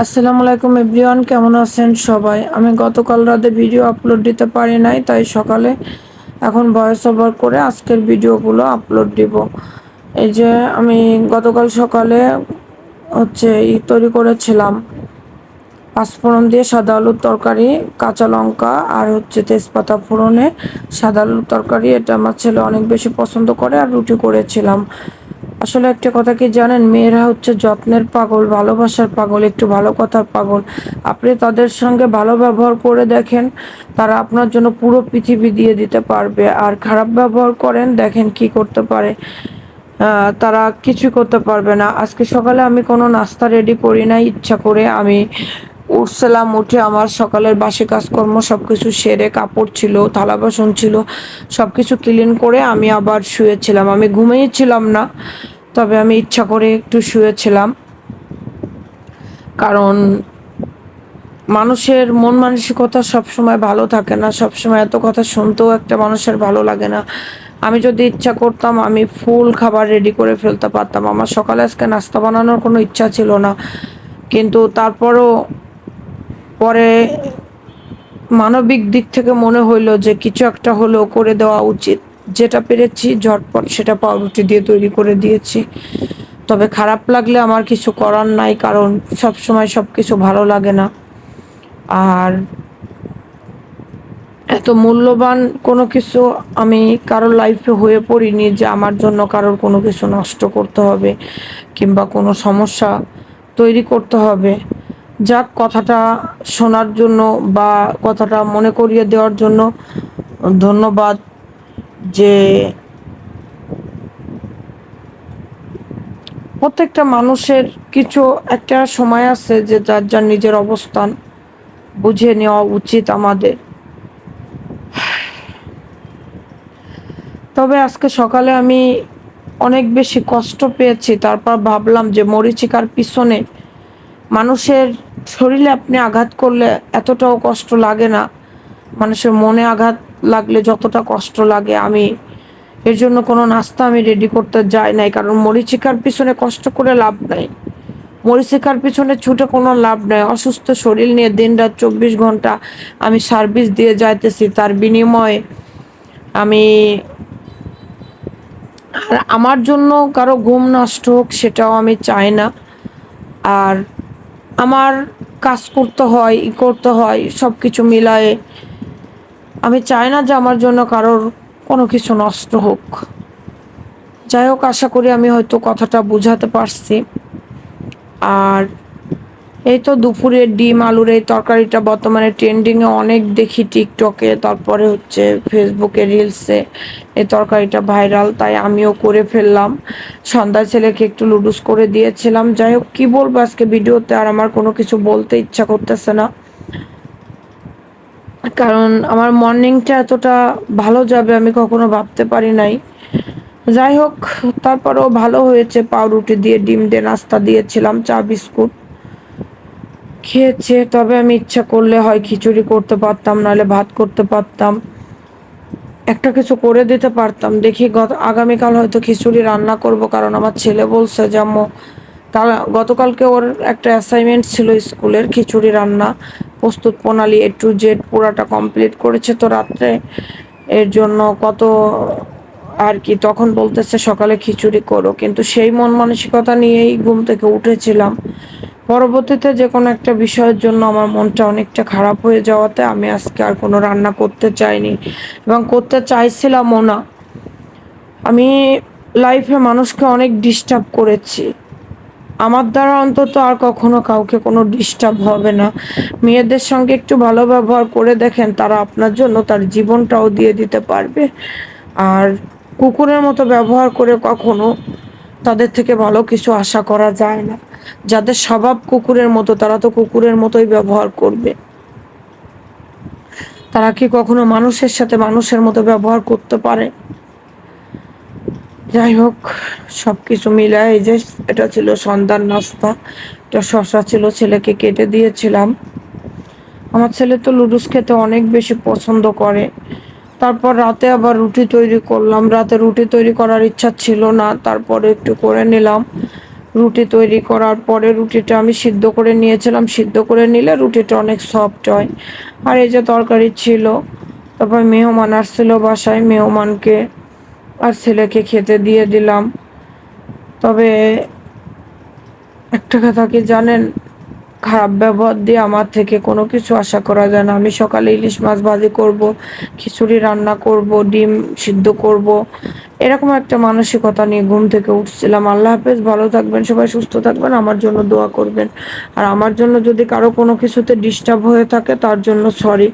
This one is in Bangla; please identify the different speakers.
Speaker 1: আসসালামু আলাইকুম এভরিওয়ান, কেমন আছেন সবাই? আমি গতকাল রাতে ভিডিও আপলোড দিতে পারি নাই, তাই সকালে এখন ভয়েস ওভার করে আজকের ভিডিওগুলো আপলোড দিব। এই যে আমি গতকাল সকালে হচ্ছে ই তৈরি করেছিলাম, পাঁচফোড়ন দিয়ে সাদা আলুর তরকারি, কাঁচা লঙ্কা আর হচ্ছে তেজপাতা ফোড়নে সাদা আলুর তরকারি। এটা আমার ছেলে অনেক বেশি পছন্দ করে আর রুটি করেছিলাম। আসলে একটা কথা কি জানেন? মেয়েরা হচ্ছে যত্নের পাগল, ভালোবাসার পাগল, একটু ভালো কথার পাগল। আপনি তাদের সঙ্গে ভালো ব্যবহার করে দেখেন, তারা আপনার জন্য পুরো পৃথিবী দিয়ে দিতে পারবে। আর খারাপ ব্যবহার করেন, দেখেন কি করতে পারে। তারা কিছু করতে পারবে না। আজকে সকালে আমি কোনো নাস্তা রেডি করি না ইচ্ছা করে আমি উঠছিলাম, উঠে আমার সকালের বাসি কাজকর্ম সব কিছু সেরে কাপড় ছিল, থালা বাসন ছিল সব কিছু ক্লিন করে আমি আবার শুয়েছিলাম। আমি ঘুমিয়েছিলাম না। তবে আমি ইচ্ছা করে একটু শুয়েছিলাম। কারণ মানুষের মন মানসিকতা সবসময় ভালো থাকে না, সবসময় এত কথা শুনতেও একটা মানুষের ভালো লাগে না। আমি যদি ইচ্ছা করতাম, আমি ফুল খাবার রেডি করে ফেলতে পারতাম। আমার সকালে আজকে নাস্তা বানানোর কোনো ইচ্ছা ছিল না। কিন্তু তারপরও পরে মানবিক দিক থেকে মনে হইল যে কিছু একটা হলেও করে দেওয়া উচিত। যেটা পেরেছি, ঝটপট সেটা পাউরুটি দিয়ে তৈরি করে দিয়েছি। তবে খারাপ লাগলে আমার কিছু করার নাই, কারণ সব সময় সব কিছু ভালো লাগে না। আর এত মূল্যবান কোনো কিছু আমি কারোর লাইফে হয়ে পড়িনি যে আমার জন্য কারোর কোনো কিছু নষ্ট করতে হবে, কিংবা কোনো সমস্যা তৈরি করতে হবে। যাক, কথাটা শোনার জন্য বা কথাটা মনে করিয়ে দেওয়ার জন্য ধন্যবাদ। যে প্রত্যেকটা মানুষের কিছু একটা সময় আছে যে যার যার নিজের অবস্থান বুঝে নেওয়া উচিত আমাদের। তবে আজকে সকালে আমি অনেক বেশি কষ্ট পেয়েছি, তারপর ভাবলাম যে মরিচিকার পিছনে মানুষের শরীরে আপনি আঘাত করলে এতটাও কষ্ট লাগে না, মানুষের মনে আঘাত লাগলে যতটা কষ্ট লাগে, আমি এর জন্য কোনো নাস্তা আমি রেডি করতে যাই নাই, কারণ মরিচিকার পিছনে কষ্ট করে লাভ নাই। মরিচিকার পিছনে ছুটে কোনো লাভ নাই। অসুস্থ শরীর নিয়ে দিন রাত চব্বিশ ঘণ্টা আমি সার্ভিস দিয়ে যাইতেছি, তার বিনিময়ে আমি আর আমার জন্য কারও ঘুম নষ্ট হোক সেটাও আমি চাই না। আর আমার কাজ করতে হয়, ই করতে হয় সব কিছু মিলায়ে আমি চাই না যে আমার জন্য কারোর কোনো কিছু নষ্ট হোক। যাই হোক, আশা করি আমি হয়তো কথাটা বুঝাতে পারছি। আর এই তো দুপুরের ডিম, আলুর এই তরকারিটা বর্তমানে ট্রেন্ডিংয়ে অনেক দেখি টিকটকে তারপরে হচ্ছে ফেসবুকে রিলসে এই তরকারিটা ভাইরাল তাই আমিও করে ফেললাম। সন্ধ্যা ছেলেকে একটু লুডুস করে দিয়েছিলাম। যাই হোক, কী বলব আজকে ভিডিওতে আর আমার কোনো কিছু বলতে ইচ্ছা করতেছে না। কারণ আমার মর্নিংটা এতটা ভালো যাবে আমি কখনো ভাবতে পারি নাই। যাই হোক, তারপরেও ভালো হয়েছে, পাউরুটি দিয়ে ডিম দিয়ে নাস্তা দিয়েছিলাম, চা, বিস্কুট খেয়েছে। তবে আমি ইচ্ছা করলে হয় খিচুড়ি করতে পারতাম, নাহলে ভাত করতে পারতাম। একটা কিছু করে দিতে পারতাম। দেখি গত, আগামীকাল হয়তো খিচুড়ি রান্না করব, কারণ আমার ছেলে বলছে যে, আম্মু গতকালকে ওর একটা অ্যাসাইনমেন্ট ছিল স্কুলের খিচুড়ি রান্না। প্রস্তুত প্রণালী এ টু জেড পুরাটা কমপ্লিট করেছে তো রাত্রে। এর জন্য কত আর কি, তখন বলতেছে সকালে খিচুড়ি করো। কিন্তু সেই মন মানসিকতা নিয়েই ঘুম থেকে উঠেছিলাম। পরবর্তীতে যে কোনো একটা বিষয়ের জন্য আমার মনটা অনেকটা খারাপ হয়ে যাওয়াতে আমি আজকে আর কোনো রান্না করতে চাইনি এবং করতে চাইছিলামও না। আমি লাইফে মানুষকে অনেক ডিস্টার্ব করেছি। আমার দ্বারা অন্তত আর কখনো কাউকে কোনো ডিস্টার্ব হবে না। মেয়েদের সঙ্গে একটু ভালো ব্যবহার করে দেখেন, তারা আপনার জন্য তার জীবনটাও দিয়ে দিতে পারবে। আর কুকুরের মতো ব্যবহার করে কখনো তাদের থেকে ভালো কিছু আশা করা যায় না। যাদের স্বভাব কুকুরের মতো, তারা তো কুকুরের মতোই ব্যবহার করবে। তারা কি কখনো মানুষের সাথে মানুষের মতো ব্যবহার করতে পারে? যাই হোক সব কিছু মিলায় এই যে এটা ছিল সন্ধ্যার নাস্তা। এটা শশা ছিল, ছেলেকে কেটে দিয়েছিলাম। আমার ছেলে তো লুডুস খেতে অনেক বেশি পছন্দ করে। তারপর রাতে আবার রুটি তৈরি করলাম। রাতে রুটি তৈরি করার ইচ্ছা ছিল না, তারপরে একটু করে নিলাম। রুটি তৈরি করার পরে রুটিটা আমি সিদ্ধ করে নিয়েছিলাম। সিদ্ধ করে নিলে রুটিটা অনেক সফট হয়। আর এই যে তরকারি ছিল, তারপর মেহমান আসছিল বাসায়। মেহমানকে আর ছেলেকে খেতে দিয়ে দিলাম। তবে একটা কথা কি জানেন? খারাপ ব্যবহার দিয়ে আমার থেকে কোনো কিছু আশা করা যায় না। আমি সকালে ইলিশ মাছ ভাজি করব, খিচুড়ি রান্না করব, ডিম সিদ্ধ করব। এরকম একটা মানসিকতা নিয়ে ঘুম থেকে উঠছিলাম। আল্লাহ হাফেজ, ভালো থাকবেন, সবাই সুস্থ থাকবেন, আমার জন্য দোয়া করবেন। আর আমার জন্য যদি কারও কোনো কিছুতে ডিস্টার্ব হয়ে থাকে, তার জন্য সরি